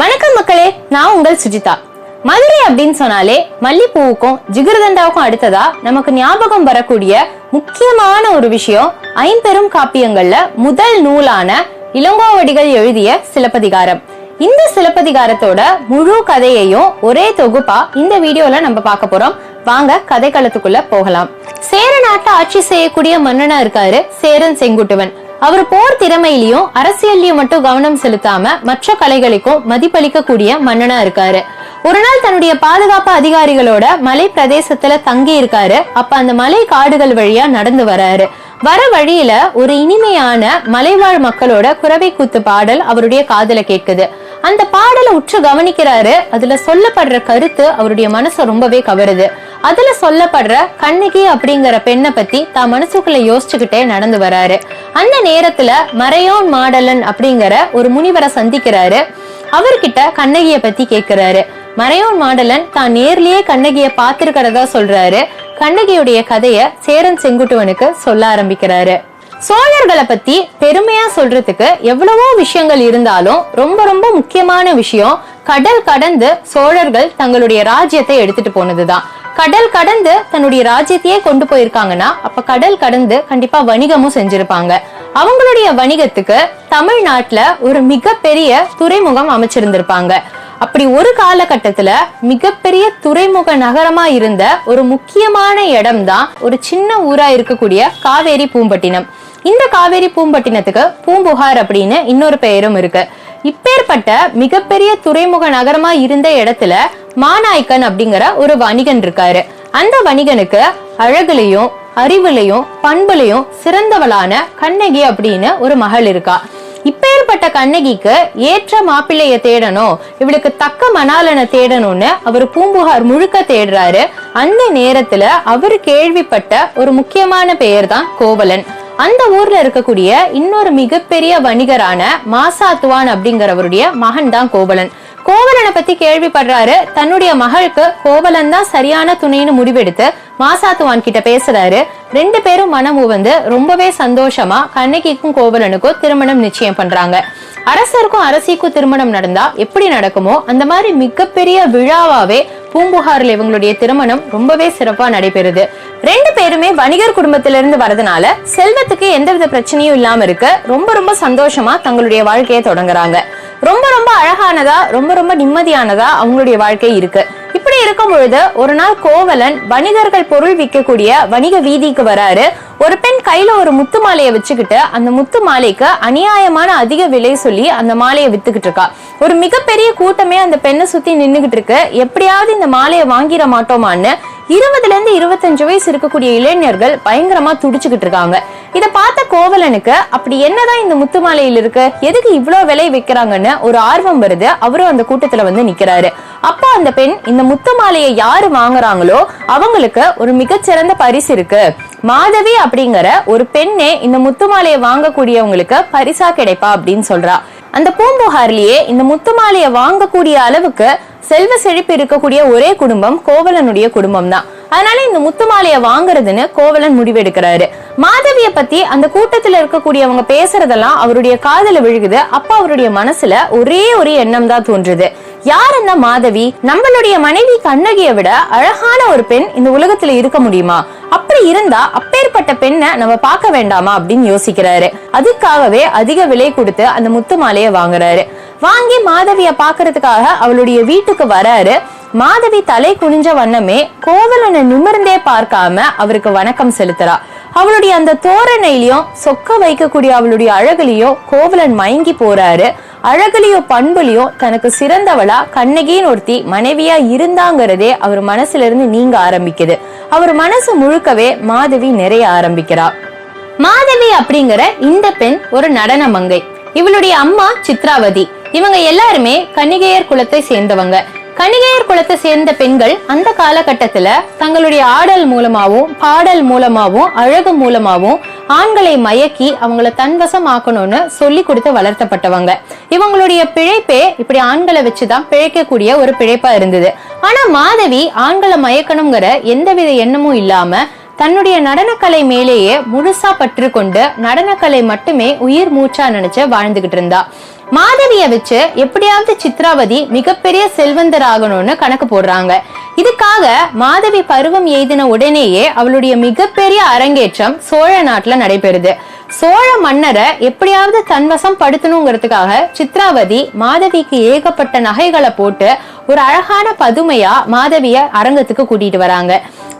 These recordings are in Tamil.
வணக்கம் மக்களே நான் உங்கள் சுஜிதா. மதுரை அப்படின்னு சொன்னாலே மல்லிப்பூவுக்கும் ஜிகிருதண்டாவுக்கும் அடுத்ததா நமக்கு ஞாபகம் வரக்கூடிய முக்கியமான ஒரு விஷயம் ஐம்பெரும் காப்பியங்கள்ல முதல் நூலான இளங்கோவடிகள் எழுதிய சிலப்பதிகாரம். இந்த சிலப்பதிகாரத்தோட முழு கதையையும் ஒரே தொகுப்பா இந்த வீடியோல நம்ம பார்க்க போறோம். வாங்க கதை களத்துக்குள்ள போகலாம். சேர நாட்டை ஆட்சி செய்யக்கூடிய மன்னனா இருக்காரு சேரன் செங்குட்டுவன். அவர் போர் திறமையிலையும் அரசியல்லையும் மட்டும் கவனம் செலுத்தாம மற்ற கலைகளுக்கும் மதிப்பளிக்க கூடிய மன்னனா இருக்காரு. ஒரு நாள் தன்னுடைய பாதுகாப்பு அதிகாரிகளோட மலை பிரதேசத்துல தங்கி இருக்காரு. அப்ப அந்த மலை காடுகள் வழியா நடந்து வராரு. வர வழியில ஒரு இனிமையான மலைவாழ் மக்களோட குறவை கூத்து பாடல் அவருடைய காதல கேட்குது. அந்த பாடலை உற்று கவனிக்கிறாரு. அதுல சொல்லப்படுற கருத்து அவருடைய மனசை ரொம்பவே கவருது. அதுல சொல்லப்படுற கண்ணகி அப்படிங்கிற பெண்ணை பத்தி தான் மனசுக்குள்ள யோசிச்சுக்கிட்டே நடந்து வராரு. அந்த நேரத்துல மறையோன் மாடலன் அப்படிங்கிற ஒரு முனிவரை சந்திக்கிறாரு. அவர்கிட்ட கண்ணகிய பத்தி கேக்குறாரு. மறையோன் மாடலன் தான் நேர்லயே கண்ணகிய பார்த்திருக்கிறதா சொல்றாரு. கண்ணகியுடைய கதைய சேரன் செங்குட்டுவனுக்கு சொல்ல ஆரம்பிக்கிறாரு. சோழர்களை பத்தி பெருமையா சொல்றதுக்கு எவ்வளவோ விஷயங்கள் இருந்தாலும் ரொம்ப ரொம்ப முக்கியமான விஷயம் கடல் கடந்து சோழர்கள் தங்களுடைய ராஜ்யத்தை எடுத்துட்டு போனதுதான். கடல் கடந்து தன்னுடைய ராஜ்யத்தையே கொண்டு போயிருக்காங்கன்னா அப்ப கடல் கடந்து கண்டிப்பா வணிகமும் செஞ்சிருப்பாங்க. அவங்களுடைய வணிகத்துக்கு தமிழ்நாட்டுல ஒரு மிகப்பெரிய துறைமுகம் அமைச்சிருந்திருப்பாங்க. அப்படி ஒரு காலகட்டத்துல மிகப்பெரிய துறைமுக நகரமா இருந்த ஒரு முக்கியமான இடம் தான் ஒரு சின்ன ஊரா இருக்கக்கூடிய காவேரி பூம்பட்டினம். இந்த காவேரி பூம்பட்டினத்துக்கு பூம்புகார் அப்படின்னு இன்னொரு பெயரும் இருக்கு. இப்பேற்பட்ட மிகப்பெரிய துறைமுக நகரமா இருந்த இடத்துல மாநாய்க்கன் அப்படிங்கிற ஒரு வணிகன் இருக்காரு. அந்த வணிகனுக்கு அழகுலையும் அறிவுலையும் பண்புலையும் சிறந்தவளான கண்ணகி அப்படின்னு ஒரு மகள் இருக்கா. இப்பேற்பட்ட கண்ணகிக்கு ஏற்ற மாப்பிள்ளைய தேடணும் இவளுக்கு தக்க மணாலனை தேடணும்னு அவர் பூம்புகார் முழுக்க தேடுறாரு. அந்த நேரத்துல அவர் கேள்விப்பட்ட ஒரு முக்கியமான பெயர் தான் கோவலன். அந்த ஊர்ல இருக்கக்கூடிய இன்னொரு மிகப்பெரிய வணிகரான மாசாத்துவான் அப்படிங்கிறவருடைய மகன் தான் கோவலன். கோவலனை பத்தி கேள்விப்படுறாரு. தன்னுடைய மகளுக்கு கோவலன் தான் சரியான துணைன்னு முடிவெடுத்து மாசாத்துவான் கிட்ட பேசுறாரு. ரெண்டு பேரும் மனம் உவந்து ரொம்பவே சந்தோஷமா கண்ணகிக்கும் கோவலனுக்கும் திருமணம் நிச்சயம் பண்றாங்க. அரசருக்கும் அரசிக்கும் திருமணம் நடந்தா எப்படி நடக்குமோ அந்த மாதிரி மிகப்பெரிய விழாவாவே பூம்புகார்ல இவங்களுடைய திருமணம் ரொம்பவே சிறப்பா நடைபெறுது. ரெண்டு பேருமே வணிகர் குடும்பத்திலிருந்து வரதுனால செல்வத்துக்கு எந்தவித பிரச்சனையும் இல்லாம இருக்கு ரொம்ப ரொம்ப சந்தோஷமா தங்களுடைய வாழ்க்கையை தொடங்குறாங்க. ரொம்ப ரொம்ப அழகானதா ரொம்ப ரொம்ப நிம்மதியானதா அவங்களுடைய வாழ்க்கை இருக்கு. இப்படி இருக்கும் பொழுது ஒரு நாள் கோவலன் வணிகர்கள் பொருள் விற்கக்கூடிய வணிக வீதிக்கு வராரு. ஒரு பெண் கையில ஒரு முத்து மாலையை வச்சுக்கிட்டு அந்த முத்து மாலைக்கு அநியாயமான அதிக விலை சொல்லி அந்த மாலையை வித்துக்கிட்டு இருக்கா. ஒரு மிகப்பெரிய கூட்டமே அந்த பெண்ணை சுத்தி நின்னுகிட்டு இருக்கு. எப்படியாவது இந்த மாலையை வாங்கிட மாட்டோமான்னு இருபதுல இருந்து இருபத்தஞ்சு வயசு இருக்கக்கூடிய இளைஞர்கள் பயங்கரமா துடிச்சுக்கிட்டு இருக்காங்க. இதை பார்த்த கோவலனுக்கு அப்படி என்னதான் இந்த முத்து மாலையில் இருக்கு? எதுக்கு இவ்வளவு விலை வைக்கிறாங்கன்னு ஒரு ஆர்வம் வருது. அவரும் அந்த கூட்டத்துல வந்து நிக்கிறாரு. அப்போ அந்த பெண் இந்த முத்து மாலையை யாரு வாங்குறாங்களோ அவங்களுக்கு ஒரு மிகச்சிறந்த பரிசு இருக்கு. மாதவி அப்படிங்கிற ஒரு பெண்ணே இந்த முத்து மாலையை வாங்கக்கூடியவங்களுக்கு பரிசா கிடைப்பா அப்படின்னு சொல்றா. அந்த பூம்புகார்லயே இந்த முத்து மாலையை வாங்கக்கூடிய அளவுக்கு செல்வ செழிப்பு இருக்கக்கூடிய ஒரே குடும்பம் கோவலனுடைய குடும்பம் தான் அதனால இந்த முத்து மாலையை வாங்குறதுன்னு கோவலன் முடிவெடுக்கிறாரு. மாதவிய பத்தி அந்த கூட்டத்துல இருக்கக்கூடியவங்க பேசுறதெல்லாம் அவருடைய காதல விழுகுது. அப்ப அவருடைய மனசுல ஒரே ஒரு எண்ணம் தான் தோன்றுது. யார் அந்த மாதவி? நம்மளுடைய மனைவி கண்ணகியை விட அழகான ஒரு பெண் இந்த உலகத்துல இருக்க முடியுமா? அப்படி இருந்தா அப்பேற்பட்ட பெண்ணை நம்ம பார்க்க வேண்டாமா அப்படின்னு யோசிக்கிறாரு. அதுக்காகவே அதிக விலை கொடுத்து அந்த முத்து மாலையை வாங்குறாரு. வாங்கி மாதவிய பாக்குறதுக்காக அவளுடைய வீட்டுக்கு வராரு. மாதவி தலை குனிஞ்ச வண்ணமே கோவலனை நிமிர்ந்தே பார்க்காம அவருக்கு வணக்கம் செலுத்துறா. அவளுடைய அந்த தோரணையிலையும் சொக்க வைக்கக்கூடிய அவளுடைய அழகுலையும் கோவலன் மயங்கி போறாரு. அழகுலையோ பண்புலையோ தனக்கு சிறந்தவளா கண்ணகின்னு ஒருத்தி மனைவியா இருந்தாங்கிறதே அவர் மனசுல இருந்து நீங்க ஆரம்பிக்குது. அவர் மனசு முழுக்கவே மாதவி நிறைய ஆரம்பிக்கிறா. மாதவி அப்படிங்கிற இந்த பெண் ஒரு நடன மங்கை. இவளுடைய அம்மா சித்ராவதி. இவங்க எல்லாருமே கன்னிகையர் குலத்தை சேர்ந்தவங்க. கணிகையர் குலத்தை சேர்ந்த பெண்கள் அந்த காலகட்டத்துல தங்களுடைய ஆடல் மூலமாவும் பாடல் மூலமாவும் அழகு மூலமாவும் ஆண்களை மயக்கி அவங்கள தன்வசம் ஆக்கணும்னு சொல்லி கொடுத்து வளர்த்தப்பட்டவங்க. இவங்களுடைய பிழைப்பே இப்படி ஆண்களை வச்சுதான் பிழைக்கக்கூடிய ஒரு பிழைப்பா இருந்தது. ஆனா மாதவி ஆண்களை மயக்கணுங்கிற எந்தவித எண்ணமும் இல்லாம தன்னுடைய நடனக்கலை மேலேயே முழுசா பற்று கொண்டு நடனக்கலை மட்டுமே உயிர் மூச்சா நினைச்சு வாழ்ந்துகிட்டு இருந்தா. மாதவிய வச்சு எப்படியாவது சித்ராவதி மிகப்பெரிய செல்வந்தர் ஆகணும்னு கணக்கு போடுறாங்க. இதுக்காக மாதவி பருவம் எய்தின உடனேயே அவளுடைய மிகப்பெரிய அரங்கேற்றம் சோழ நாட்டுல நடைபெறுது. சோழ மன்னரை எப்படியாவது தன்வசம் படுத்தணுங்கிறதுக்காக சித்ராவதி மாதவிக்கு ஏகப்பட்ட நகைகளை போட்டு ஒரு அழகான பதுமையா மாதவிய அரங்கத்துக்கு கூட்டிட்டு வராங்க.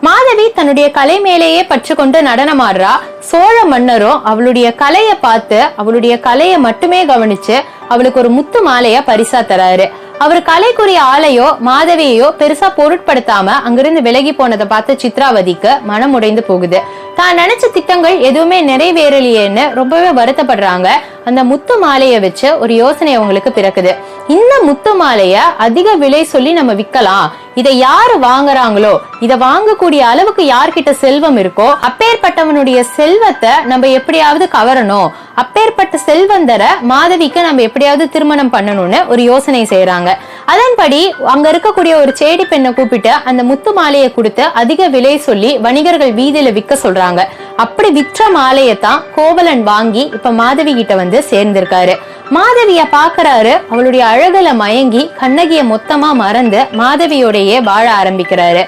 மாதவி தன்னுடைய கலை மேலேயே பற்று கொண்டு நடனமாடுறா. சோழ மன்னரும் அவளுடைய கலைய பார்த்து அவளுடைய கலையை மட்டுமே கவனிச்சு அவளுக்கு ஒரு முத்து மாலைய பரிசா தராரு. அவர் கலைக்குரிய ஆளையோ மாதவியையோ பெருசா பொருட்படுத்தாம அங்கிருந்து விலகி போனதை பார்த்து சித்ராவதிக்கு மனம் உடைந்து போகுது. தான் நினைச்ச திட்டங்கள் எதுவுமே நிறைவேறலையேன்னு ரொம்பவே வருத்தப்படுறாங்க. அந்த முத்து மாலையை வச்சு ஒரு யோசனை அவங்களுக்கு பிறக்குது. இந்த முத்து மாலைய அதிக விலை சொல்லி நம்ம விற்கலாம் இதை யாரு வாங்குறாங்களோ இதை வாங்கக்கூடிய அளவுக்கு யார்கிட்ட செல்வம் இருக்கோ அப்பேற்பட்டவனுடைய செல்வத்தை நம்ம எப்படியாவது கவரணும். அப்பேற்பட்ட செல்வந்தரை மாதவிக்கு நம்ம எப்படியாவது திருமணம் பண்ணணும்னு ஒரு யோசனை செய்யறாங்க அதன்படி அங்க இருக்கக்கூடிய ஒரு சேடி பெண்ணை கூப்பிட்டு அந்த முத்து மாலையை கொடுத்து அதிக விலை சொல்லி வணிகர்கள் வீதியில விற்க சொல்றாங்க. அப்படி விற்ற மாலையை தான் கோவலன் வாங்கி இப்ப மாதவி கிட்ட வந்து சேர்ந்திருக்காரு. மாதவிய பாக்குறாரு அவளுடைய அழகுல மயங்கி கண்ணகிய மொத்தமா மறந்து மாதவியோடையே வாழ ஆரம்பிக்கிறாரு.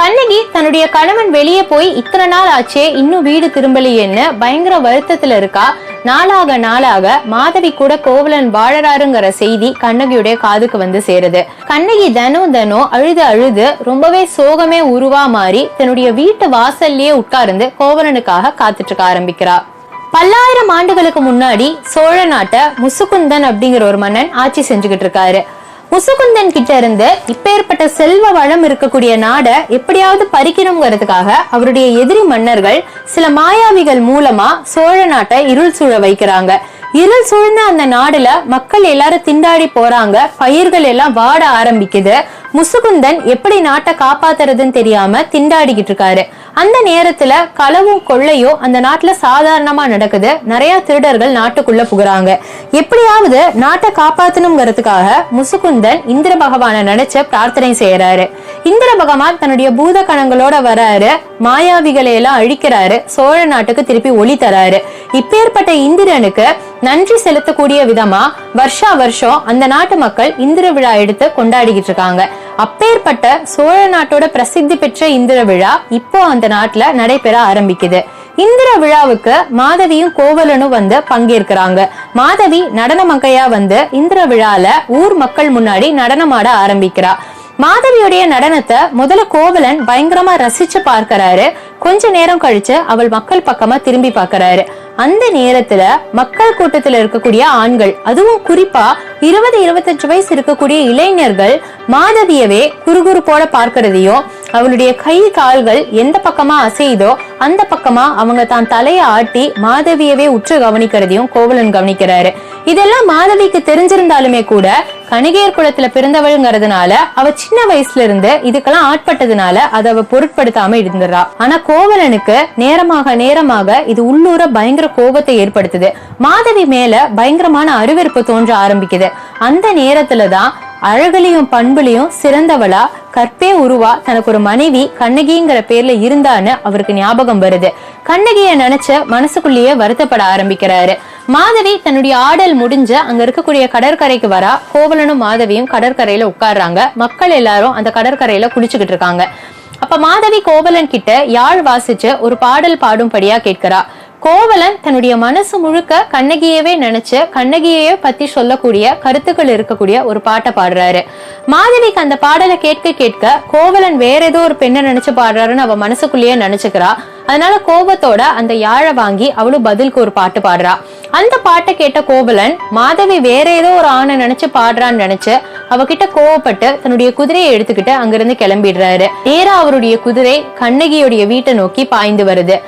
கண்ணகி தன்னுடைய கணவன் வெளியே போய் இத்தனை நாள் ஆச்சே இன்னும் வீடு திரும்பலையேன்னு பயங்கர வருத்தத்துல இருக்கா. நாளாக நாளாக மாதவி கூட கோவலன் வாழறாருங்கிற செய்தி கண்ணகியுடைய காதுக்கு வந்து சேருது. கண்ணகி தினம் தினம் அழுது அழுது ரொம்பவே சோகமே உருவா மாறி தன்னுடைய வீட்டு வாசல்லயே உட்கார்ந்து கோவலனுக்காக காத்துட்டு இருக்க ஆரம்பிக்கிறா. பல்லாயிரம் ஆண்டுகளுக்கு முன்னாடி சோழ நாட்டை முசுகுந்தன் அப்படிங்கிற ஒரு மன்னன் ஆட்சி செஞ்சுக்கிட்டு இருக்காரு. முசுகுந்தன் கிட்ட இருந்து இப்பேற்பட்ட செல்வ வளம் இருக்கக்கூடிய நாடை எப்படியாவது பறிக்கணுங்கிறதுக்காக அவருடைய எதிரி மன்னர்கள் சில மாயாவிகள் மூலமா சோழ நாட்டை இருள் சூழ வைக்கிறாங்க. இருள் சூழ்ந்த அந்த நாடுல மக்கள் எல்லாரும் திண்டாடி போறாங்க. பயிர்கள் எல்லாம் வாட ஆரம்பிக்குது. முசுகுந்தன் எப்படி நாட்டை காப்பாத்துறதுன்னு தெரியாம திண்டாடிக்கிட்டு இருக்காரு. அந்த நேரத்துல களவும் கொள்ளையும் அந்த நாட்டுல சாதாரணமா நடக்குது. நிறைய திருடர்கள் நாட்டுக்குள்ள புகுறாங்க. எப்படியாவது நாட்டை காப்பாத்தணுங்கிறதுக்காக முசுகுந்தன் இந்திர பகவானை நினைச்ச பிரார்த்தனை செய்யறாரு. இந்திர பகவான் தன்னுடைய பூத கணங்களோட வராரு. மாயாவிகளை எல்லாம் அழிக்கிறாரு. சோழ நாட்டுக்கு திருப்பி ஒளி தராரு. இப்பேற்பட்ட இந்திரனுக்கு நன்றி செலுத்தக்கூடிய விதமா வருஷா வருஷம் அந்த நாட்டு மக்கள் இந்திர விழா எடுத்து கொண்டாடிக்கிட்டு இருக்காங்க. அப்பேற்பட்ட சோழ நாட்டோட பிரசித்தி பெற்ற இந்திர விழா இப்போ அந்த நாட்டுல நடைபெற ஆரம்பிக்குது. இந்திர விழாவுக்கு மாதவியும் கோவலனும் வந்து பங்கேற்கிறாங்க. மாதவி நடன மங்கையா வந்து இந்திர விழால ஊர் மக்கள் முன்னாடி நடனமாட ஆரம்பிக்கிறா. மாதவியுடைய நடனத்தை முதல்ல கோவலன் பயங்கரமா ரசிச்சு பார்க்கறாரு. கொஞ்ச நேரம் கழிச்சு அவள் மக்கள் பக்கமா திரும்பி பார்க்கறாரு. அந்த நேரத்துல மக்கள் கூட்டத்துல இருக்கக்கூடிய ஆண்கள் அதுவும் குறிப்பா இருபது இருபத்தஞ்சு வயசு இருக்கக்கூடிய இளைஞர்கள் மாதவியவே குறுகுறுப்போட பார்க்கறதையும் அவளுடைய கை கால்கள் எந்த பக்கமா அசையுதோ அந்த பக்கமா அவங்க தான் தலையை ஆட்டி மாதவியவே உற்று கவனிக்கிறதையும் கோவலன் கவனிக்கிறாரு. இதெல்லாம் மாதவிக்கு தெரிஞ்சிருந்தாலுமே கூட கணிகையர் குலத்துல பிறந்தவள்ங்கிறதுனால அவ சின்ன வயசுல இருந்து இதுக்கெல்லாம் ஆட்பட்டதுனால அதை அவ பொருட்படுத்தாம இருந்துடுறா ஆனா கோவலனுக்கு நேரமாக நேரமாக இது உள்ளூர பயங்கர கோபத்தை ஏற்படுத்துது. மாதவி மேல பயங்கரமான அருவெறுப்பு தோன்ற ஆரம்பிக்குது. அந்த நேரத்துலதான் அழகுலையும் பண்புலையும் சிறந்தவளா கற்பே உருவா தனக்கு ஒரு மனைவி கண்ணகிங்கிற பேர்ல இருந்தான்னு அவருக்கு ஞாபகம் வருது. கண்ணகிய நினைச்ச மனசுக்குள்ளேயே வருத்தப்பட ஆரம்பிக்கிறாரு. மாதவி தன்னுடைய ஆடல் முடிஞ்ச அங்க இருக்கக்கூடிய கடற்கரைக்கு வரா. கோவலனும் மாதவியும் கடற்கரையில உட்கார்றாங்க. மக்கள் எல்லாரும் அந்த கடற்கரையில குளிச்சுக்கிட்டு இருக்காங்க. அப்ப மாதவி கோவலன் கிட்ட யாழ் வாசிச்சு ஒரு பாடல் பாடும்படியா கேட்கிறா. கோவலன் தன்னுடைய மனசு முழுக்க கண்ணகியவே நினைச்சு கண்ணகியையே பத்தி சொல்லக்கூடிய கருத்துக்கள் இருக்கக்கூடிய ஒரு பாட்டை பாடுறாரு. மாதவிக்கு அந்த பாடலை கேட்க கேட்க கோவலன் வேற ஏதோ ஒரு பெண்ணை நினைச்சு பாடுறாருன்னு அவ மனசுக்குள்ளேயே நினைச்சுக்கிறா. அதனால கோபத்தோட அந்த யாழை வாங்கி அவளும் பதிலுக்கு ஒரு பாட்டு பாடுறா. அந்த பாட்டை கேட்ட கோவலன் மாதவி வேற ஏதோ ஒரு ஆணை நினைச்சு பாடுறான்னு நினைச்சு அவகிட்ட கோவப்பட்டு தன்னுடைய குதிரையை எடுத்துக்கிட்டு அங்கிருந்து கிளம்பிடுறாரு. நேரா அவருடைய குதிரை கண்ணகியுடைய வீட்டை நோக்கி பாய்ந்து வருது.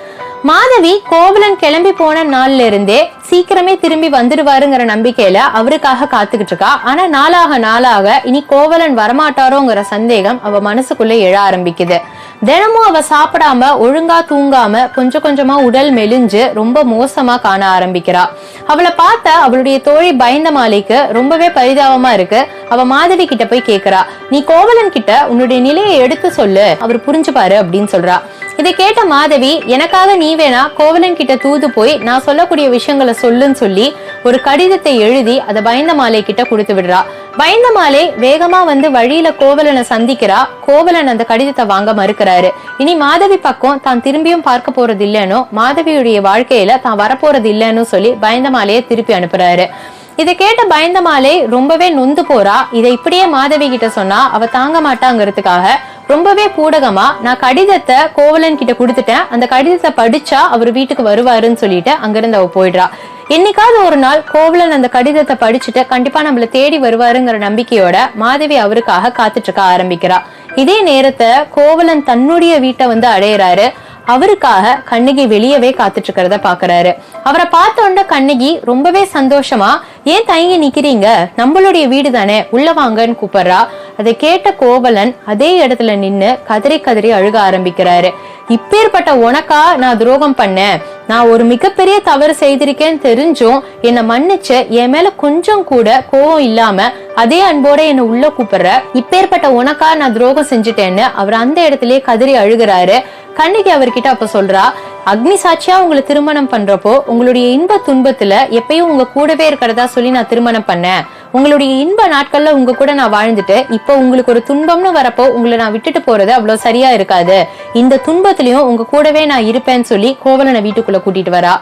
மாதவி கோவலன் கிளம்பி போன நாள்ல இருந்தே சீக்கிரமே திரும்பி வந்துடுவாருங்கிற நம்பிக்கையில அவருக்காக காத்துக்கிட்டு இருக்கா. ஆனா நாளாக நாளாக இனி கோவலன் வரமாட்டாரோங்கிற சந்தேகம் அவ மனசுக்குள்ள எழ ஆரம்பிக்குது. தினமும் அவ சாப்பிடாம ஒழுங்கா தூங்காம கொஞ்சம் கொஞ்சமா உடல் மெலிஞ்சு ரொம்ப மோசமா காண ஆரம்பிக்கிறா. அவளை பார்த்த அவளுடைய தோழி பயந்த மாலைக்கு ரொம்பவே பரிதாபமா இருக்கு. அவ மாதவி கிட்ட போய் கேக்குறா. நீ கோவலன் கிட்ட உன்னுடைய நிலையை எடுத்து சொல்லு. அவர் புரிஞ்சுப்பாரு அப்படின்னு சொல்றா. இதை கேட்ட மாதவி எனக்காக நீ வேணா கோவலன் கிட்ட தூது போய் நான் சொல்லக்கூடிய விஷயங்களை சொல்லுன்னு சொல்லி ஒரு கடிதத்தை எழுதி அதை பயந்தமாலை கிட்ட கொடுத்து விடுறா. பயந்தமாலை வேகமா வந்து வழியில கோவலனை சந்திக்கிறா. கோவலன் அந்த கடிதத்தை வாங்க மறுக்கிறாரு. இனி மாதவி பக்கம் தான் திரும்பியும் பார்க்க போறது இல்லைன்னு மாதவியுடைய வாழ்க்கையில தான் வரப்போறது இல்லைன்னு சொல்லி பயந்தமாலையை திருப்பி அனுப்புறாரு. இதை கேட்ட பயந்தமாலை ரொம்பவே நொந்து போறா. இதை இப்படியே மாதவி கிட்ட சொன்னா அவ தாங்க மாட்டாங்கிறதுக்காக ரொம்பவே பூடகமா நான் கடிதத்தை கோவலன் கிட்ட கொடுத்துட்டேன். அந்த கடிதத்தை படிச்சா அவர் வீட்டுக்கு வருவாருன்னு சொல்லிட்டு அங்கிருந்து அவ போயிடுறா. என்னைக்காவது ஒரு நாள் கோவலன் அந்த கடிதத்தை படிச்சுட்டு கண்டிப்பா நம்மள தேடி வருவாருங்கிற நம்பிக்கையோட மாதவி அவருக்காக காத்துட்டு இருக்க ஆரம்பிக்கிறா. இதே நேரத்தை கோவலன் தன்னுடைய வீட்டை வந்து அடையிறாரு. அவருக்காக கண்ணகி வெளியவே காத்துட்டு இருக்கிறத பாக்குறாரு. அவரை பார்த்த உடனே கண்ணகி ரொம்பவே சந்தோஷமா ஏன் தயங்கி நிக்கிறீங்க? நம்மளுடைய வீடு தானே உள்ள வாங்கன்னு கூப்பிடுறா. அதை கேட்ட கோவலன் அதே இடத்துல நின்னு கதறி கதறி அழுக ஆரம்பிக்கிறாரு. இப்பேற்பட்ட உனக்கா நான் துரோகம் பண்ணேன்? நான் ஒரு மிகப்பெரிய தவறு செய்திருக்கேன்னு தெரிஞ்சும் என்னை மன்னிச்சு என் மேல கொஞ்சம் கூட கோவம் இல்லாம அதே அன்போட என்னை உள்ள கூப்பிடுற இப்பேற்பட்ட உனக்கா நான் துரோகம் செஞ்சுட்டேன்னு அவர் அந்த இடத்துலயே கதறி அழுகிறாரு. கண்ணகி அவர்கிட்ட அப்ப சொல்றா அக்னி சாட்சியா உங்களை திருமணம் பண்றப்போ உங்களுடைய இன்ப துன்பத்துல எப்பயும் உங்க கூடவே இருக்கிறதா சொல்லி நான் திருமணம் பண்ணேன். உங்களுடைய இன்ப நாட்கள்ல உங்க கூட நான் வாழ்ந்துட்டு இப்போ உங்களுக்கு ஒரு துன்பம்னு வரப்போ உங்களை நான் விட்டுட்டு போறது அவ்வளவு சரியா இருக்காது. இந்த துன்பத்திலயும் உங்க கூடவே நான் இருப்பேன்னு சொல்லி கோவலனை வீட்டுக்குள்ள கூட்டிட்டு வரா.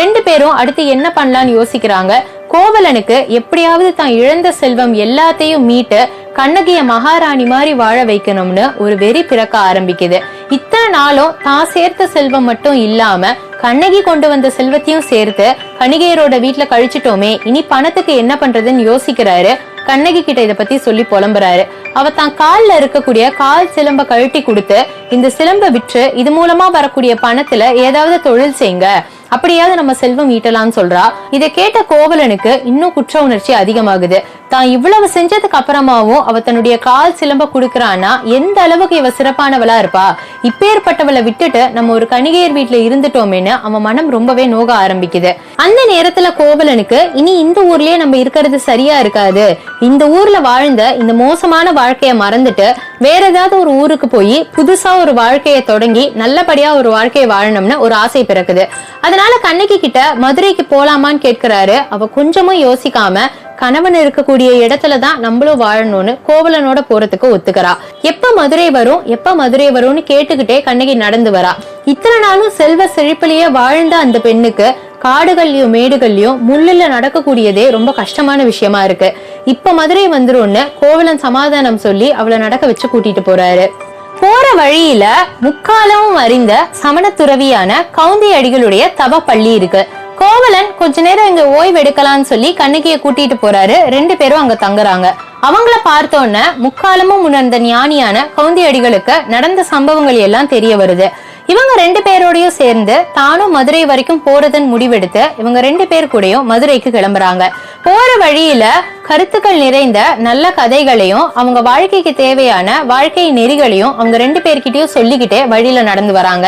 ரெண்டு பேரும் அடுத்து என்ன பண்ணலான்னு யோசிக்கிறாங்க கோவலனுக்கு எப்படியாவது தான் இழந்த செல்வம் எல்லாத்தையும் மீட்டு கண்ணகிய மகாராணி மாதிரி வாழ வைக்கணும்னு ஒரு வெறி பிறக்க ஆரம்பிக்குது. இத்தனை நாளும் தான் சேர்த்த செல்வம் மட்டும் இல்லாம கண்ணகி கொண்டு வந்த செல்வத்தையும் சேர்த்து கணிகையரோட வீட்டுல கழிச்சிட்டோமே இனி பணத்துக்கு என்ன பண்றதுன்னு யோசிக்கிறாரு. கண்ணகி கிட்ட இத பத்தி சொல்லி புலம்புறாரு. அவ தான் கால்ல இருக்கக்கூடிய கால் சிலம்ப கழட்டி கொடுத்து இந்த சிலம்ப விற்று இது மூலமா வரக்கூடிய பணத்துல ஏதாவது தொழில் செய்யுங்க. அப்படியாவது நம்ம செல்வம் ஈட்டலாம்னு சொல்றா. இதை கேட்ட கோவலனுக்கு இன்னும் குற்ற உணர்ச்சி அதிகமாகுது. தான் இவ்வளவு செஞ்சதுக்கு அப்புறமாவும் அவ தன்னுடைய கால் சிலம்ப குடுக்கறான்னா எந்த அளவுக்கு இவ சிறப்பானவளா இருப்பா? இப்பேற்பட்டவளை விட்டுட்டு நம்ம ஒரு கணிகையர் வீட்டுல இருந்துட்டோமேனு அவன் மனம் ரொம்பவே நோக ஆரம்பிக்குது. அந்த நேரத்துல கோவலனுக்கு இனி இந்த ஊர்லயே நம்ம இருக்கிறது சரியா இருக்காது. இந்த ஊர்ல வாழ்ந்த இந்த மோசமான வாழ்க்கைய மறந்துட்டு வேற ஏதாவது ஒரு ஊருக்கு போய் புதுசா ஒரு வாழ்க்கைய தொடங்கி நல்லபடியா ஒரு வாழ்க்கையை வாழணும்னு ஒரு ஆசை பிறக்குது. அதனால கண்ணகி கிட்ட மதுரைக்கு போலாமான்னு கேட்கிறாரு. அவ கொஞ்சமும் யோசிக்காம கணவன் இருக்கக்கூடிய இடத்துல தான் நம்மளும் வாழணும்னு கோவலனோட போறதுக்கு ஒத்துக்கிறா. எப்ப மதுரை வரும் எப்ப மதுரை வரும்னு கேட்டுக்கிட்டே கண்ணகி நடந்து வரா. இத்தனை நாளும் செல்வ செழிப்பிலேயே வாழ்ந்த அந்த பெண்ணுக்கு காடுகள்லயும் மேடுகள்லயும் முள்ளுல நடக்கக்கூடியதே ரொம்ப கஷ்டமான விஷயமா இருக்கு. இப்ப மதுரை வந்துரும்னு கோவலன் சமாதானம் சொல்லி அவளை நடக்க வச்சு கூட்டிட்டு போறாரு. போற வழியில முக்காலமும் அறிந்த சமண துறவியான கவுந்தி அடிகளுடைய தவ பள்ளி இருக்கு. கோவலன் கொஞ்ச நேரம் இங்க ஓய்வு எடுக்கலாம்னு சொல்லி கண்ணகிய கூட்டிட்டு போறாரு. ரெண்டு பேரும் அங்க தங்குறாங்க. அவங்கள பார்த்தோன்ன முக்காலமும் உணர்ந்த ஞானியான கவுந்தி அடிகளுக்கு நடந்த சம்பவங்கள் எல்லாம் தெரிய வருது. இவங்க ரெண்டு பேரோடயும் சேர்ந்து தானும் மதுரை வரைக்கும் போறதன் முடிவெடுத்து இவங்க ரெண்டு பேர் கூடயும் மதுரைக்கு கிளம்புறாங்க. போற வழியில கருத்துக்கள் நிறைந்த நல்ல கதைகளையும் அவங்க வாழ்க்கைக்கு தேவையான வாழ்க்கை நெறிகளையும் அவங்க ரெண்டு பேர்கிட்டயும் சொல்லிக்கிட்டே வழியில நடந்து வராங்க.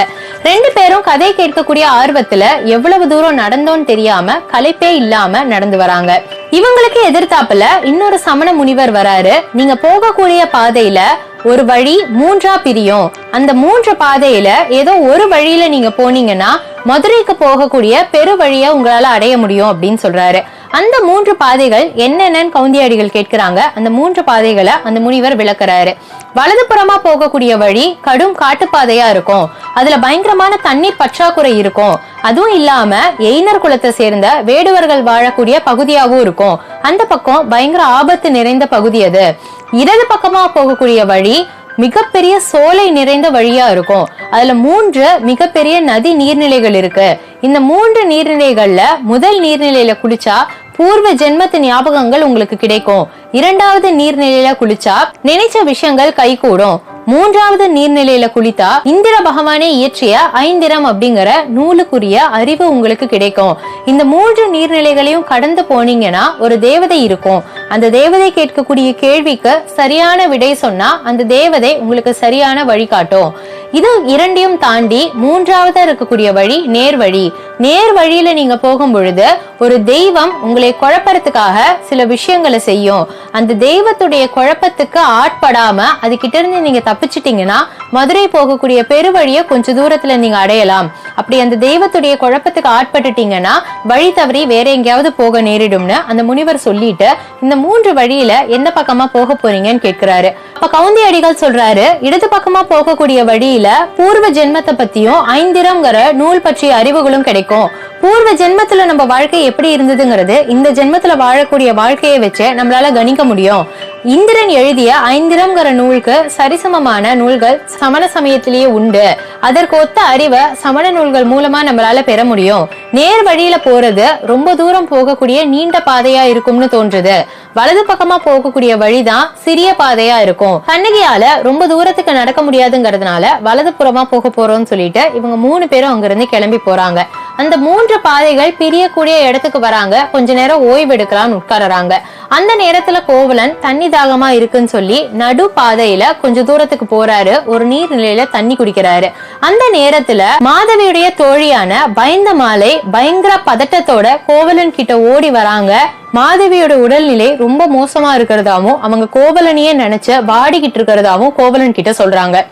ரெண்டு பேரும் கதை கேட்கக்கூடிய ஆர்வத்துல எவ்வளவு தூரம் நடந்தோன்னு தெரியாம கலைப்பே இல்லாம நடந்து வராங்க. இவங்களுக்கு எதிர்த்தாப்புல இன்னொரு சமண முனிவர் வராரு. நீங்க போகக்கூடிய பாதையில ஒரு வழி மூன்றா பிரியும். அந்த மூன்று பாதையில ஏதோ ஒரு வழியில நீங்க போனீங்கன்னா மதுரைக்கு போகக்கூடிய பெரு வழியா உங்களால அடைய முடியும் அப்படின்னு சொல்றாரு. அந்த மூன்று பாதைகள் என்னென்னு கவுந்தியாடிகள் கேட்கிறாங்க. அந்த மூன்று பாதைகளை அந்த முனிவர் விளக்குறாரு. வலதுபுறமா போகக்கூடிய வழி கடும் காட்டுப்பாதையா இருக்கும். அதுல பயங்கரமான தண்ணீர் பற்றாக்குறை இருக்கும். அதுவும் இல்லாம எய்னர் குலத்தை சேர்ந்த வேடுவர்கள் வாழக்கூடிய பகுதியாகவும் இருக்கும். அந்த பக்கம் பயங்கர ஆபத்து நிறைந்த பகுதி அது. இடது பக்கமா போகக்கூடிய வழி மிகப்பெரிய சோலை நிறைந்த வழியா இருக்கும். அதுல மூன்று மிகப்பெரிய நதி நீர்நிலைகள் இருக்கு. இந்த மூன்று நீர்நிலைகள்ல முதல் நீர்நிலையில குளிச்சா பூர்வ ஜென்மத்து ஞாபகங்கள் உங்களுக்கு கிடைக்கும். இரண்டாவது நீர்நிலையில குளிச்சா நினைச்ச விஷயங்கள் கைகூடும். மூன்றாவது நீர்நிலையில குளித்தா இந்திர பகவானே இயற்றிய ஐந்திரம் அப்படிங்கிற நூலுக்குரிய அறிவு உங்களுக்கு கிடைக்கும். இந்த மூன்று நீர்நிலைகளையும் கடந்து போனீங்கன்னா ஒரு தேவதை இருக்கும். அந்த தேவதை கேட்கக்கூடிய கேள்விக்கு சரியான விடை சொன்னா அந்த தேவதை உங்களுக்கு சரியான வழி காட்டும் இது இரண்டையும் தாண்டி மூன்றாவதா இருக்கக்கூடிய வழி நேர் வழி நேர் வழியில நீங்க போகும் பொழுது ஒரு தெய்வம் உங்களை குழப்பறதுக்காக சில விஷயங்களை செய்யும். அந்த தெய்வத்துடைய குழப்பத்துக்கு ஆட்படாம அது கிட்ட இருந்து நீங்க தப்பிச்சிட்டீங்கன்னா மதுரை போகக்கூடிய பெருவழியை கொஞ்ச தூரத்துல நீங்க அடையலாம். அப்படி அந்த தெய்வத்துடைய குழப்பத்துக்கு ஆட்பட்டுட்டீங்கன்னா வழி தவறி வேற எங்கேயாவது போக நேரிடும்னு அந்த முனிவர் சொல்லிட்டு இந்த மூன்று வழியில எந்த பக்கமா போக போறீங்கன்னு கேட்கிறாரு. அப்ப கவுந்தி அடிகள் சொல்றாரு இடது பக்கமா போகக்கூடிய வழியில பூர்வ ஜென்மத்தை பத்தியும் ஐந்திரம்ங்கிற நூல் பற்றிய அறிவுகளும் கிடைக்கும். 老 பூர்வ ஜென்மத்துல நம்ம வாழ்க்கை எப்படி இருந்ததுங்கிறது இந்த ஜென்மத்துல வாழக்கூடிய வாழ்க்கையை வச்சு நம்மளால கணிக்க முடியும். இந்திரன் எழுதிய ஐந்திரம்ங்கிற நூலுக்கு சரிசமமான நூல்கள் சமண சமயத்திலேயே உண்டு. அதற்கு ஒத்த அறிவை சமண நூல்கள் மூலமா நம்மளால பெற முடியும். நேர் வழியில போறது ரொம்ப தூரம் போகக்கூடிய நீண்ட பாதையா இருக்கும்னு தோன்றுது. வலது பக்கமா போகக்கூடிய வழிதான் சிறிய பாதையா இருக்கும். கண்ணகியால ரொம்ப தூரத்துக்கு நடக்க முடியாதுங்கிறதுனால வலது புறமா போக போறோம்னு சொல்லிட்டு இவங்க மூணு பேரும் அங்கிருந்து கிளம்பி போறாங்க. அந்த மூன்று பாதைகள் பிரியக்கூடிய இடத்துக்கு வராங்க. கொஞ்ச நேரம் ஓய்வு எடுக்கலாம்னு உட்கார்றாங்க. அந்த நேரத்துல கோவலன் தண்ணி தாகமா இருக்குன்னு சொல்லி நடு பாதையில கொஞ்ச தூரத்துக்கு போறாரு. ஒரு நீர்நிலையில தண்ணி குடிக்கிறாரு. அந்த நேரத்துல மாதவியுடைய தோழியான பயந்த மாலை பயங்கர பதட்டத்தோட கோவலன் கிட்ட ஓடி வராங்க. மாதவியோட உடல்நிலை ரொம்ப மோசமா இருக்கிறதாவும் அவங்க கோவலனையே நினைச்சு வாடிக்கிட்டு இருக்கிறதாவும் கோவலன் கிட்ட சொல்றாங்க.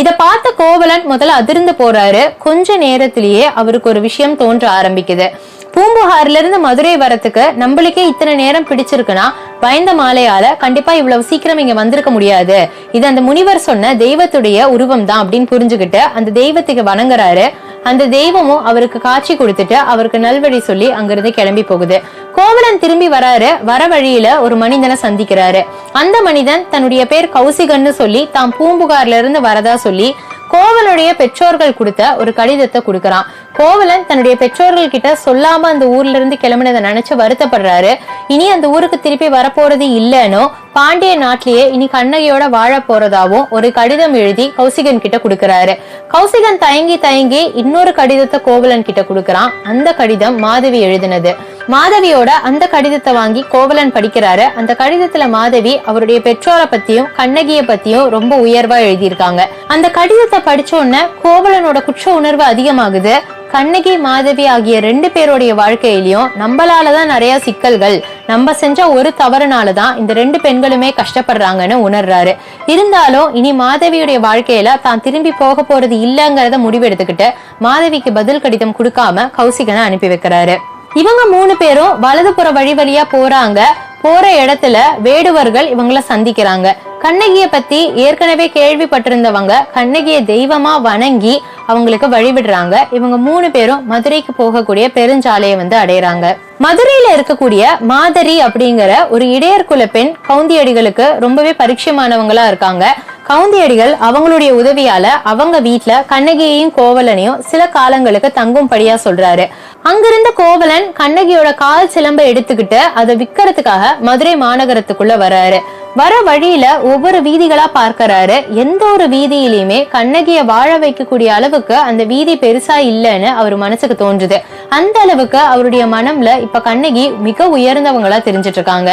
இதை பார்த்த கோவலன் முதல்ல அதிர்ந்து போறாரு. கொஞ்ச நேரத்திலேயே அவருக்கு ஒரு விஷயம் தோன்ற ஆரம்பிக்குது. பூம்புகார்ல இருந்து மதுரை வரத்துக்கு நம்மளுக்கே இத்தனை நேரம் பிடிச்சிருக்குன்னா பயந்த மாலையால கண்டிப்பா இவ்வளவு சீக்கிரம் இங்க வந்திருக்க முடியாது. இது அந்த முனிவர் சொன்ன தெய்வத்துடைய உருவம் தான் அப்படின்னு புரிஞ்சுக்கிட்டு அந்த தெய்வத்துக்கு வணங்குறாரு. அந்த தெய்வமும் அவருக்கு காட்சி கொடுத்துட்டு அவருக்கு நல்வழி சொல்லி அங்கிருந்து கிளம்பி போகுது. கோவலன் திரும்பி வராரு. வர வழியில ஒரு மனிதனை சந்திக்கிறாரு. அந்த மனிதன் தன்னுடைய பேர் கௌசிகன்னு சொல்லி தாம் பூம்புகார்ல இருந்து வரதா சொல்லி கோவலனுடைய பெற்றோர்கள் கொடுத்த ஒரு கடிதத்தை கொடுக்கறான். கோவலன் தன்னுடைய பெற்றோர்கள் கிட்ட சொல்லாம அந்த ஊர்ல இருந்து கிளம்பினதை நினைச்சு வருத்தப்படுறாரு. இனி அந்த ஊருக்கு திருப்பி வரப்போறது இல்லைன்னு பாண்டிய நாட்டிலேயே இனி கண்ணகியோட வாழ போறதாவும் ஒரு கடிதம் எழுதி கௌசிகன் கிட்ட கொடுக்கறாரு. கௌசிகன் தயங்கி தயங்கி இன்னொரு கடிதத்தை கோவலன் கிட்ட கொடுக்கறான். அந்த கடிதம் மாதவி எழுதினது. மாதவியோட அந்த கடிதத்தை வாங்கி கோவலன் படிக்கிறாரு. அந்த கடிதத்துல மாதவி அவருடைய பெற்றோரை பத்தியும் கண்ணகிய பத்தியும் ரொம்ப உயர்வா எழுதியிருக்காங்க. அந்த கடிதத்தை படிச்ச உடனே கோவலனோட குற்ற உணர்வு அதிகமாகுது. கண்ணகி மாதவி ஆகிய ரெண்டு பேருடைய வாழ்க்கையிலயும் நம்மளாலதான் நிறைய சிக்கல்கள் நம்ம செஞ்ச ஒரு தவறுனாலதான் இந்த ரெண்டு பெண்களுமே கஷ்டப்படுறாங்கன்னு உணர்றாரு. இருந்தாலும் இனி மாதவியுடைய வாழ்க்கையில தான் திரும்பி போக போறது இல்லைங்கிறத முடிவெடுத்துக்கிட்டு மாதவிக்கு பதில் கடிதம் கொடுக்காம கௌசிகனை அனுப்பி வைக்கிறாரு. இவங்க மூணு பேரும் வலதுபுற வழி வழியா போறாங்க. போற இடத்துல வேடுவர்கள் இவங்கள சந்திக்கிறாங்க. கண்ணகிய பத்தி ஏற்கனவே கேள்விப்பட்டிருந்தவங்க கண்ணகிய தெய்வமா வணங்கி அவங்களுக்கு வழிவிடுறாங்க. இவங்க மூணு பேரும் மதுரைக்கு போகக்கூடிய பெருஞ்சாலையை வந்து அடையிறாங்க. மதுரையில இருக்கக்கூடிய மாதரி அப்படிங்கிற ஒரு இடையர் குல பெண் கவுந்தியடிகளுக்கு ரொம்பவே பரிச்சயமானவங்களா இருக்காங்க. கவுந்தியடிகள் அவங்களுடைய உதவியால அவங்க வீட்டுல கண்ணகியையும் கோவலனையும் சில காலங்களுக்கு தங்கும்படியா சொல்றாரு. அங்கிருந்த கோவலன் கண்ணகியோட கால் சிலம்பை எடுத்துக்கிட்டு அதை விக்கிறதுக்காக மதுரை மாநகரத்துக்குள்ள வராரு. வர வழியில ஒவ்வொரு வீதிகளா பார்க்கறாரு. எந்த ஒரு வீதியிலயுமே கண்ணகிய வாழ வைக்கக்கூடிய அளவுக்கு அந்த வீதி பெருசா இல்லைன்னு அவர் மனசுக்கு தோன்றுது. அந்த அளவுக்கு அவருடைய மனம்ல இப்ப கண்ணகி மிக உயர்ந்தவங்களா தெரிஞ்சிட்டு இருக்காங்க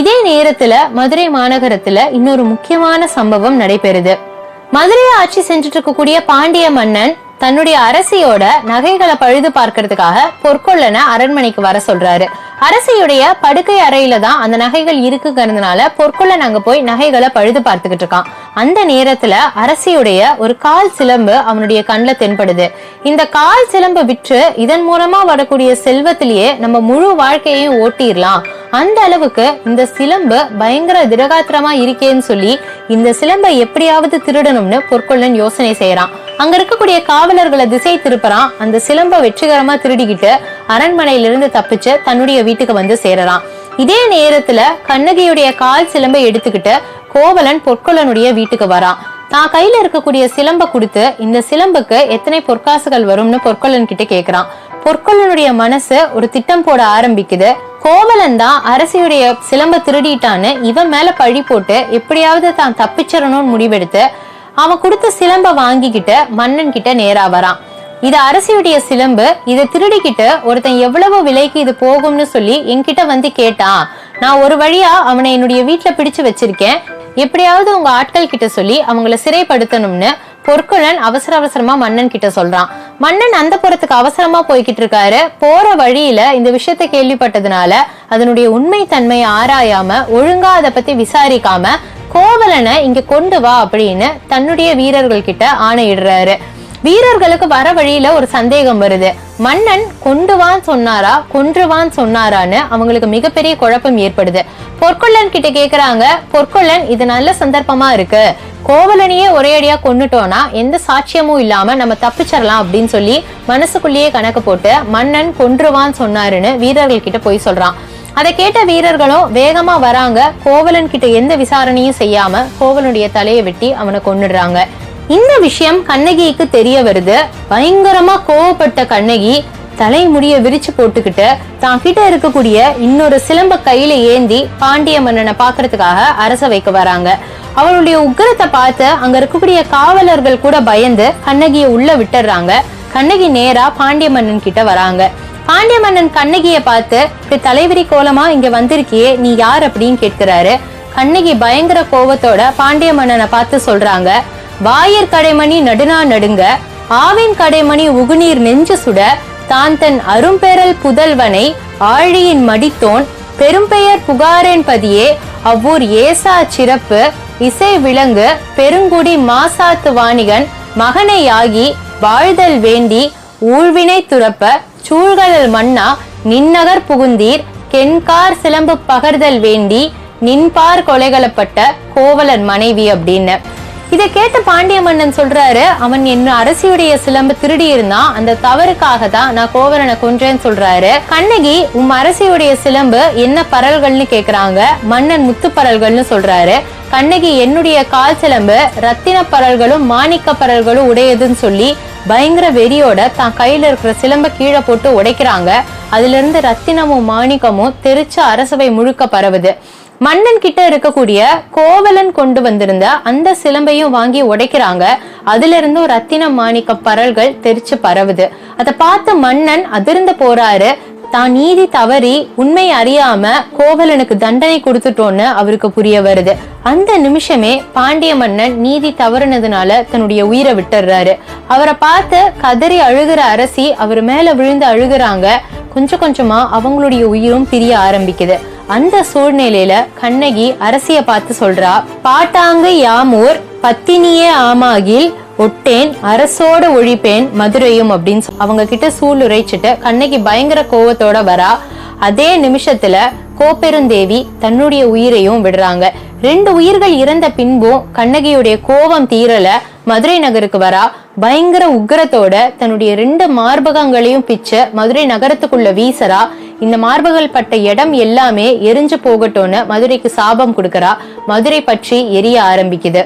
இதே நேரத்துல மதுரை மாநகரத்துல இன்னொரு முக்கியமான சம்பவம் நடைபெறுது. மதுரையை ஆட்சி செஞ்சுட்டு இருக்கக்கூடிய பாண்டிய மன்னன் தன்னுடைய அரசியோட நகைகளை பழுது பார்க்கறதுக்காக பொற்கொள்ளனை அரண்மனைக்கு வர சொல்றாரு. அரசியுடைய படுக்கை அறையில தான் அந்த நகைகள் இருக்குங்கிறதுனால பொற்கொள்ளன் அங்க போய் நகைகளை பழுது பார்த்துக்கிட்டு இருக்கான் அந்த நேரத்துல அரசியுடைய ஒரு கால் சிலம்பு அவனுடைய கண்ணில் தென்படுது. இந்த கால் சிலம்பு விற்று இதன் மூலமா வரக்கூடிய செல்வத்திலேயே நம்ம முழு வாழ்க்கையையும் ஓட்டிடலாம் அந்த அளவுக்கு இந்த சிலம்பு பயங்கர திடகாத்திரமா இருக்கேன்னு சொல்லி இந்த சிலம்பை எப்படியாவது திருடணும்னு பொற்கொள்ளன் யோசனை செய்யறான். அங்க இருக்கக்கூடிய காவலர்களை திசை திருப்புறான். அந்த சிலம்பை வெற்றிகரமா திருடிக்கிட்டு அரண்மனையிலிருந்து தப்பிச்சு தன்னுடைய வீட்டுக்கு வந்து சேரறான். இதே நேரத்துல கண்ணகியுடைய கால் சிலம்பை எடுத்துக்கிட்டு கோவலன் பொற்கொள்ளனுடைய வீட்டுக்கு வரான். தான் கையில இருக்கக்கூடிய சிலம்ப கொடுத்து இந்த சிலம்புக்கு எத்தனை பொற்காசுகள் வரும்னு பொற்கொள்ளன் கிட்ட கேக்குறான். பொற்கொள்ளனுடைய மனசு ஒரு திட்டம் போட ஆரம்பிக்குது. கோவலன் தான் அரசியுடைய சிலம்ப திருடிட்டான்னு இவன் மேல பழி போட்டு எப்படியாவது தான் தப்பிச்சிடணும்னு முடிவெடுத்து அவன் கொடுத்த சிலம்ப வாங்கிக்கிட்டு மன்னன் கிட்ட நேரா வரான். இது அரசியுடைய சிலம்பு இதை திருடிக்கிட்டு ஒருத்தன் எவ்வளவு விலைக்கு இது போகும்னு சொல்லி என்கிட்ட வந்து கேட்டான் நான் ஒரு வழியா அவனை என்னுடைய வீட்டுல பிடிச்சு வச்சிருக்கேன். எப்படியாவது உங்க ஆட்கள் கிட்ட சொல்லி அவங்கள சிறைப்படுத்தணும்னு பொற்குழன் அவசர அவசரமா மன்னன் கிட்ட சொல்றான். மன்னன் அந்த புறத்துக்கு அவசரமா போய்கிட்டு இருக்காரு. போற வழியில இந்த விஷயத்தை கேள்விப்பட்டதுனால அதனுடைய உண்மை தன்மையை ஆராயாம ஒழுங்கா அதை பத்தி விசாரிக்காம கோவலனை இங்க கொண்டு வா அப்படின்னு தன்னுடைய வீரர்கள் கிட்ட ஆணையிடுறாரு. வீரர்களுக்கு வர வழியில ஒரு சந்தேகம் வருது. மன்னன் கொண்டுவான் சொன்னாரா கொன்றுவான் சொன்னாரான்னு அவங்களுக்கு மிகப்பெரிய குழப்பம் ஏற்படுது. பொற்கொள்ளன் கிட்ட கேக்குறாங்க பொற்கொள்ளன் இது நல்ல சந்தர்ப்பமா இருக்கு. கோவலனையே ஒரே அடியா கொன்னுட்டோம்னா எந்த சாட்சியமும் இல்லாம நம்ம தப்பிச்சிடலாம் அப்படின்னு சொல்லி மனசுக்குள்ளேயே கணக்கு போட்டு மன்னன் கொன்றுவான் சொன்னாருன்னு வீரர்கள் கிட்ட போய் சொல்றான். அதை கேட்ட வீரர்களும் வேகமா வராங்க. கோவலன் கிட்ட எந்த விசாரணையும் செய்யாம கோவலனுடைய தலையை வெட்டி அவனை கொன்னுடுறாங்க. இந்த விஷயம் கண்ணகிக்கு தெரிய வருது. பயங்கரமா கோவப்பட்ட கண்ணகி தலைமுடிய விரிச்சு போட்டுக்கிட்டு தான் கிட்ட இருக்கக்கூடிய இன்னொரு சிலம்ப கையில ஏந்தி பாண்டிய மன்னனை பாக்குறதுக்காக அரச வைக்க வராங்க. அவளுடைய உக்கிரத்தை பார்த்து அங்க இருக்கக்கூடிய காவலர்கள் கூட பயந்து கண்ணகிய உள்ள விட்டுறாங்க கண்ணகி நேரா பாண்டிய மன்னன் கிட்ட வராங்க. பாண்டிய மன்னன் கண்ணகிய பார்த்து இப்படி தலைவிரி கோலமா இங்க வந்திருக்கியே நீ யார் அப்படின்னு கேட்கிறாரு. கண்ணகி பயங்கர கோபத்தோட பாண்டிய மன்னனை பார்த்து சொல்றாங்க வாயர் கடைமணி நடுநா நடுங்க ஆவின் கடைமணி உகுநீர் நெஞ்சு சுட தான் தன் அரும்பெறல் புதல்வனை ஆழியின் மடித்தோன் பெரும்பெயர் புகாரேன் பதியே அவ்வூர் ஏசா சிறப்பு இசை விலங்கு பெருங்குடி மாசாத்து வாணிகன் மகனையாகி வாழ்தல் வேண்டி ஊழ்வினை துறப்ப சூழ்கடல் மன்னா நின்னகர் புகுந்தீர் கென்கார் சிலம்பு பகர்தல் வேண்டி நின்பார் கொலைகளப்பட்ட கோவலன் மனைவி அப்படின்னு. இதை கேட்ட பாண்டிய மன்னன் சொல்றாரு அவன் என்ன அரசியுடைய சிலம்பு திருடி இருந்தான் அந்த தவறுக்காக தான் நான் கோவலனை கொன்றேன்னு சொல்றாரு. கண்ணகி உம் அரசியுடைய சிலம்பு என்ன பரல்கள்னு கேக்குறாங்க? மன்னன் முத்து பரல்கள்னு சொல்றாரு. கண்ணகி என்னுடைய கால் சிலம்பு ரத்தின பரல்களும் மாணிக்க பரல்களும் உடையதுன்னு சொல்லி பயங்கர வெறியோட தான் கையில இருக்கிற சிலம்ப கீழே போட்டு உடைக்கிறாங்க. அதுல இருந்து ரத்தினமும் மாணிக்கமும் தெரிச்சு அரசவை முழுக்க பரவுது. மன்னன் கிட்ட இருக்கக்கூடிய கோவலன் கொண்டு வந்திருந்த அந்த சிலம்பையும் வாங்கி உடைக்கிறாங்க. அதுல இருந்தும் ரத்தின மாணிக்க பரல்கள் தெரிச்சு பரவுது. அதை பார்த்து மன்னன் அதிர்ந்து போறாரு. தான் நீதி தவறி உண்மை அறியாம கோவலனுக்கு தண்டனை கொடுத்துட்டோன்னு அவருக்கு புரிய வருது. அந்த நிமிஷமே பாண்டிய மன்னன் நீதி தவறுனதுனால தன்னுடைய உயிரை விட்டுறாரு அவரை பார்த்து கதறி அழுகிற அரசி அவர் மேல விழுந்து அழுகுறாங்க. கொஞ்சம் கொஞ்சமா அவங்களுடைய உயிரும் பிரிய ஆரம்பிக்குது. அந்த சூழ்நிலையில கண்ணகி அரசிய பார்த்து சொல்றா பாட்டாங்கு யாமூர் பத்தினியே ஆமாகில் ஒட்டேன் அரசோட ஒழிப்பேன் மதுரையும் அப்படின்னு அவங்க கிட்ட சூள் உரைச்சிட்டு கண்ணகி பயங்கர கோவத்தோட வரா. அதே நிமிஷத்துல கோப்பெருந்தேவி தன்னுடைய உயிரையும் விடுறாங்க. ரெண்டு உயிர்கள் இறந்த பின்பும் கண்ணகியுடைய கோபம் தீரல மதுரை நகருக்கு வரா. பயங்கர உக்கரத்தோட தன்னுடைய ரெண்டு மார்பகங்களையும் பிச்சு மதுரை நகரத்துக்குள்ள வீசறா. இந்த மார்பகங்கள் பட்ட இடம் எல்லாமே எரிஞ்சு போகட்டும்னு மதுரைக்கு சாபம் கொடுக்கறா. மதுரை பற்றி எரிய ஆரம்பிக்குது.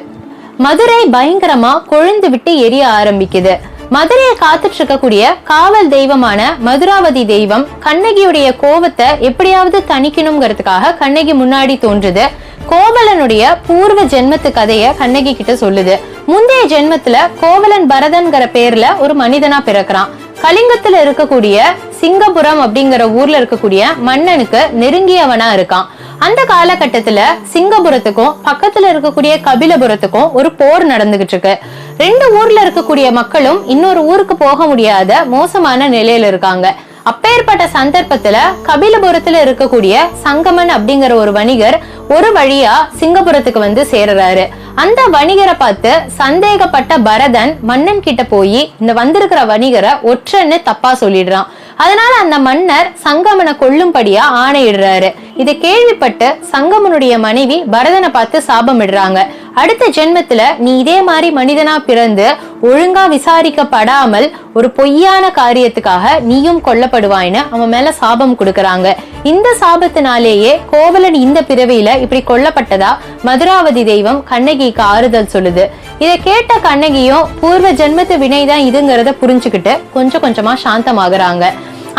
மதுரை பயங்கரமா கொழுந்து விட்டு எரிய ஆரம்பிக்குது. மதுரையை காத்துட்டு இருக்கக்கூடிய காவல் தெய்வமான மதுராவதி தெய்வம் கண்ணகியுடைய கோவத்தை எப்படியாவது தணிக்கணுங்கிறதுக்காக கண்ணகி முன்னாடி தோன்றுது. கோவலனுடைய பூர்வ ஜென்மத்து கதைய கண்ணகி கிட்ட சொல்லுது. முந்தைய ஜென்மத்துல கோவலன் பரதன்கிற பேர்ல ஒரு மனிதனா பிறக்கிறான். கலிங்கத்துல இருக்கக்கூடிய சிங்கபுரம் அப்படிங்கிற ஊர்ல இருக்கக்கூடிய மன்னனுக்கு நெருங்கியவனா இருக்கான். அந்த காலகட்டத்துல சிங்கபுரத்துக்கும் பக்கத்துல இருக்கக்கூடிய கபிலபுரத்துக்கும் ஒரு போர் நடந்துகிட்டு இருக்கு. ரெண்டு ஊர்ல இருக்கக்கூடிய மக்களும் இன்னொரு ஊருக்கு போக முடியாத மோசமான நிலையில இருக்காங்க. அப்பேற்பட்ட சந்தர்ப்பத்துல கபிலபுரத்துல இருக்கக்கூடிய சங்கமன் அப்படிங்கிற ஒரு வணிகர் ஒரு வழியா சிங்கபுரத்துக்கு வந்து சேருறாரு. அந்த வணிகரை பார்த்து சந்தேகப்பட்ட பரதன் மன்னன் கிட்ட போய் இந்த வந்திருக்கிற வணிகரை ஒற்றன்னு தப்பா சொல்லிடுறான். அதனால அந்த மன்னர் சங்கமனை கொல்லும்படியா ஆணையிடுறாரு. இதை கேள்விப்பட்டு சங்கமனுடைய மனைவி பரதனை பார்த்து சாபமிடுறாங்க. அடுத்த ஜென்மத்துல நீ இதே மாதிரி மனிதனா பிறந்து ஒழுங்கா விசாரிக்கப்படாமல் ஒரு பொய்யான காரியத்துக்காக நீயும் கொல்லப்படுவாய்னு அவன் மேல சாபம் கொடுக்கறாங்க. இந்த சாபத்தினாலேயே கோவலன் இந்த பிறவியில இப்படி கொல்லப்பட்டதா மதுராவதி தெய்வம் கண்ணகிக்கு ஆறுதல் சொல்லுது. இதை கேட்ட கண்ணகியும் பூர்வ ஜென்மத்து வினைதான் இதுங்கிறத புரிஞ்சுக்கிட்டு கொஞ்சம் கொஞ்சமா சாந்தமாகறாங்க.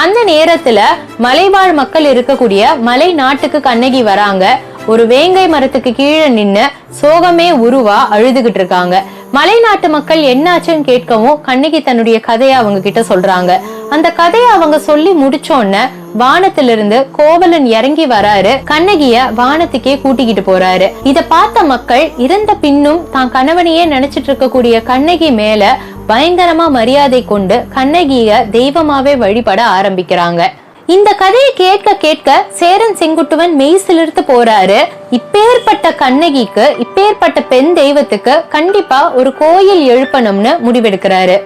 அந்த நேரத்துல மலைவாழ் மக்கள் இருக்கக்கூடிய மலை நாட்டுக்கு கண்ணகி வராங்க. ஒரு வேங்கை மரத்துக்கு கீழே நின்னு சோகமே உருவா அழுதுகிட்டு இருக்காங்க. மலைநாட்டு மக்கள் என்னாச்சுன்னு கேட்கவும் கண்ணகி தன்னுடைய கதையை அவங்க கிட்ட சொல்றாங்க. அந்த கதையை அவங்க சொல்லி முடிச்சோன்ன வானத்திலிருந்து கோவலன் இறங்கி வராரு. கண்ணகிய வானத்துக்கே கூட்டிக்கிட்டு போறாரு. இத பார்த்த மக்கள் இறந்த பின்னும் தான் கணவனையே நினைச்சிட்டு இருக்கக்கூடிய கண்ணகி மேல பயங்கரமா மரியாதை கொண்டு கண்ணகிய தெய்வமாவே வழிபட ஆரம்பிக்கிறாங்க. இந்த கதையை கேட்க கேட்க சேரன் செங்குட்டுவன் மெய் சிலிர்த்து போறாரு. இப்பேற்பட்ட கண்ணகிக்கு இப்பேற்பட்ட பெண் தெய்வத்துக்கு கண்டிப்பா ஒரு கோயில் எழுப்பணும்னு முடிவெடுக்கிறாரு.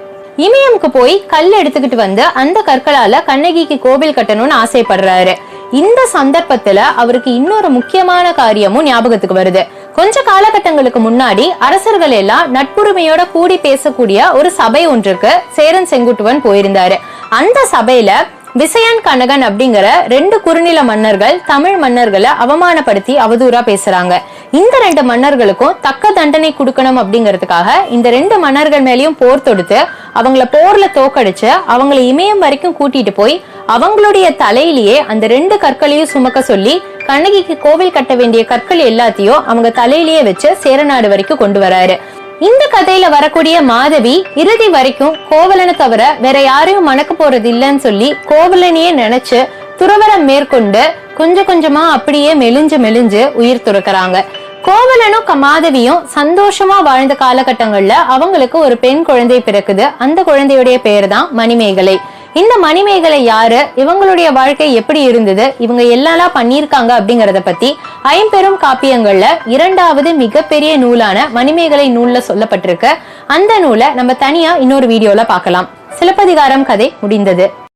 இமயம்க்கு போய் கல் எடுத்துக்கிட்டு வந்து அந்த கற்களால கண்ணகிக்கு கோவில் கட்டணும்னு ஆசைப்படுறாரு. இந்த சந்தர்ப்பத்துல அவருக்கு இன்னொரு முக்கியமான காரியமும் ஞாபகத்துக்கு வருது. கொஞ்ச காலகட்டங்களுக்கு முன்னாடி அரசர்கள் எல்லாம் நட்புரிமையோட கூடி பேசக்கூடிய ஒரு சபை ஒன்றுக்கு சேரன் செங்குட்டுவன் போயிருந்தாரு. அந்த சபையில விசயன் கனகன் அப்படிங்கிற ரெண்டு குறுநில மன்னர்கள் தமிழ் மன்னர்களை அவமானப்படுத்தி அவதூறா பேசுறாங்க. இந்த ரெண்டு மன்னர்களுக்கும் தக்க தண்டனை கொடுக்கணும் அப்படிங்கிறதுக்காக இந்த ரெண்டு மன்னர்கள் மேலயும் போர் தொடுத்து அவங்கள போர்ல தோக்கடிச்சு அவங்களை இமயம் வரைக்கும் கூட்டிட்டு போய் அவங்களுடைய தலையிலேயே அந்த ரெண்டு கற்களையும் சுமக்க சொல்லி கண்ணகிக்கு கோவில் கட்ட வேண்டிய கற்கள் எல்லாத்தையும் அவங்க தலையிலேயே வச்சு சேரநாடு வரைக்கும் கொண்டு வராரு. இந்த கதையில வரக்கூடிய மாதவி இறுதி வரைக்கும் கோவலனை தவிர வேற யாரையும் மணக்க போறது இல்லைன்னு சொல்லி கோவலனையே நினைச்சு துறவரம் மேற்கொண்டு கொஞ்சம் கொஞ்சமா அப்படியே மெலிஞ்சு மெலிஞ்சு உயிர் துறக்கிறாங்க. கோவலனும் க- மாதவியும் சந்தோஷமா வாழ்ந்த காலகட்டங்கள்ல அவங்களுக்கு ஒரு பெண் குழந்தை பிறக்குது. அந்த குழந்தையுடைய பேர் தான் மணிமேகலை. இந்த மணிமேகலை யாரு? இவங்களுடைய வாழ்க்கை எப்படி இருந்தது? இவங்க எல்லாம் பண்ணியிருக்காங்க அப்படிங்கறத பத்தி ஐம்பெரும் காப்பியங்கள்ல இரண்டாவது மிகப்பெரிய நூலான மணிமேகலை நூல்ல சொல்லப்பட்டிருக்கு. அந்த நூலை நம்ம தனியா இன்னொரு வீடியோல பார்க்கலாம். சிலப்பதிகாரம் கதை முடிந்தது.